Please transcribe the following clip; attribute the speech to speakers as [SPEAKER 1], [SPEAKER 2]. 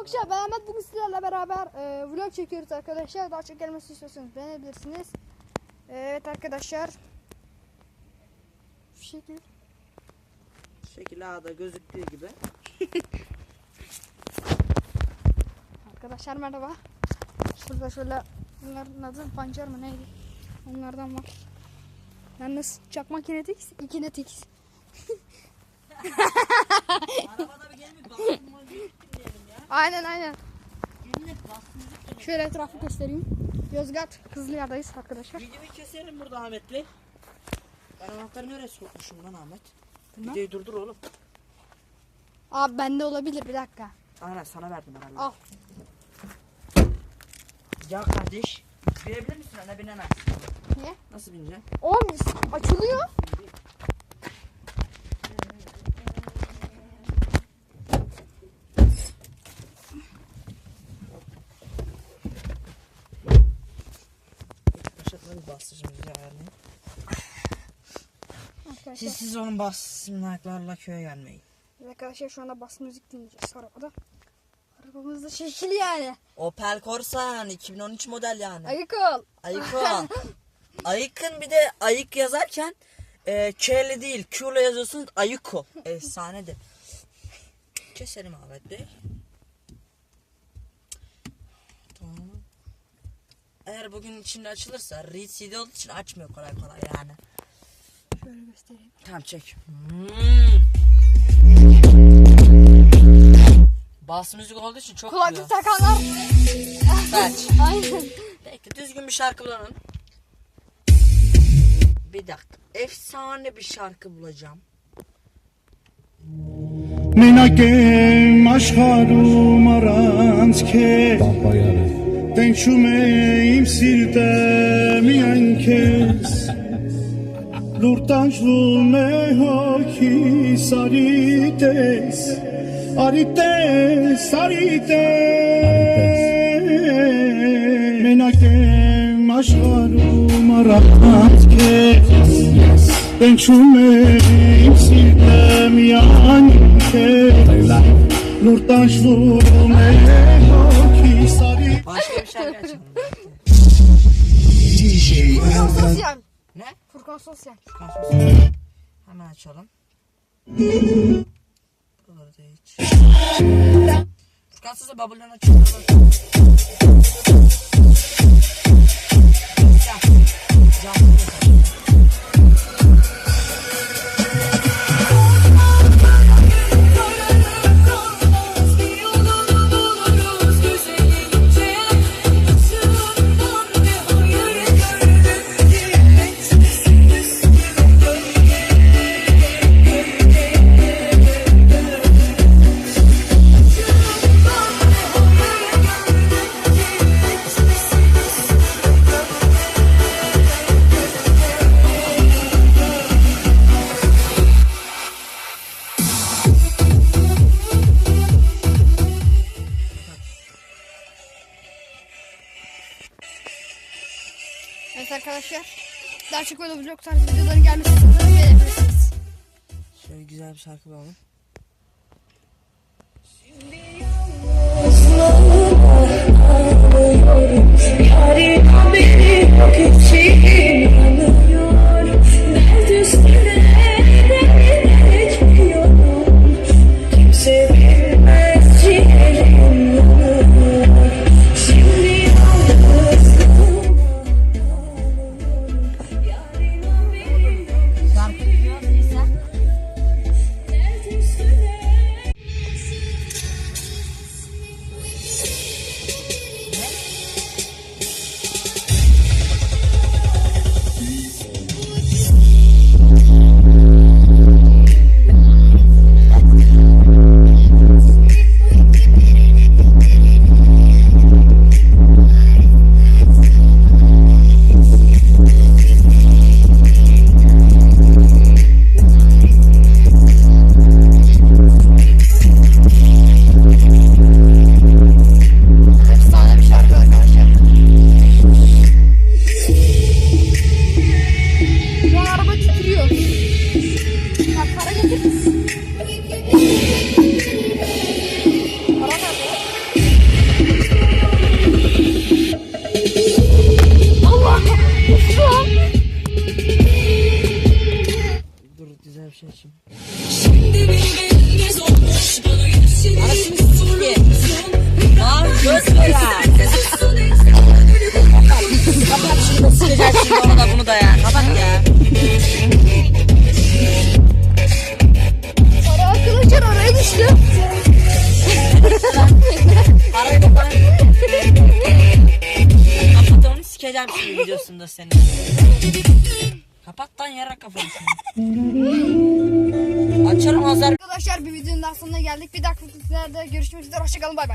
[SPEAKER 1] Arkadaşlar ben Ahmet bugün sizlerle beraber e, vlog çekiyoruz arkadaşlar. Daha çok gelmesi istiyorsanız beğenebilirsiniz. Evet arkadaşlar. Şu şekil.
[SPEAKER 2] Şekil A'da gözüktüğü gibi.
[SPEAKER 1] Arkadaşlar merhaba. Şurada şöyle bunların adı pancar mı neydi? Onlardan var. Yalnız çakma kinetix, ikinetix.
[SPEAKER 2] Arabada bir gelin bir bastım diyelim ya.
[SPEAKER 1] Aynen aynen. Şöyle etrafı göstereyim. Yozgat Kızılya'dayız arkadaşlar.
[SPEAKER 2] Videoyu keselim burada Ahmet Bey. Ben anahtarı nereye sokmuşum lan Ahmet?
[SPEAKER 1] Bilmem.
[SPEAKER 2] Videoyu durdur oğlum.
[SPEAKER 1] Abi bende olabilir bir dakika.
[SPEAKER 2] Aynen sana verdim herhalde.
[SPEAKER 1] Al.
[SPEAKER 2] Ya kardeş. Binebilir misin anne binemez.
[SPEAKER 1] Niye?
[SPEAKER 2] Nasıl bineceksin?
[SPEAKER 1] Oğlum açılıyor.
[SPEAKER 2] Bir bastıracağım yani.
[SPEAKER 1] Arkadaşlar,
[SPEAKER 2] Siz siz onun bastırmaklarla köye gelmeyin.
[SPEAKER 1] arkadaşlar şu anda bas müzik dinleyeceğiz arabada. Arabamız da şekil yani.
[SPEAKER 2] Opel Corsa yani 2013 model yani.
[SPEAKER 1] Ayık ol.
[SPEAKER 2] Ayık o. Ayıkın bir de ayık yazarken e, K'li değil Q'la yazıyorsunuz ayık o. Efsanedir. Keselim Ahmet Bey. Tamam. Eğer bugün içinde açılırsa read CD olduğu için açmıyor kolay kolay yani.
[SPEAKER 1] Şöyle göstereyim.
[SPEAKER 2] Tamam çek. Hmm. Bas müzik olduğu için çok
[SPEAKER 1] Kulaklık
[SPEAKER 2] duyuyor.
[SPEAKER 1] takanlar.
[SPEAKER 2] Kaç.
[SPEAKER 1] Aynen.
[SPEAKER 2] Bekle düzgün bir şarkı bulalım. Bir dakika. Efsane bir şarkı bulacağım.
[SPEAKER 3] Minake maşharum arans ke. Bak. Benchume im silde mi ankes Lurtanj lume hoki sarites Arites, arites. Menakem aşkarım arakat kes Benchume im silde mi
[SPEAKER 2] ankes Lurtanj lume açalım.
[SPEAKER 1] Furkan Sosyal.
[SPEAKER 2] ne?
[SPEAKER 1] Furkan Sosyal.
[SPEAKER 2] Furkan Sosyal. Hemen açalım. Buraları da hiç. Furkan Sosyal bubble'dan açalım. Gel. Canlı
[SPEAKER 1] arkadaşlar. Daha çok böyle vlog tarzı videoların gelmesi istiyorsanız beğenebilirsiniz.
[SPEAKER 2] Şöyle güzel bir şarkı bulalım.
[SPEAKER 4] Yarim
[SPEAKER 2] şimdi videosunda seni. Kapat lan yarak kafanı. Açarım azar
[SPEAKER 1] Arkadaşlar bir videonun daha sonuna geldik. Bir dakika görüşmek üzere. Hoşçakalın bay bay.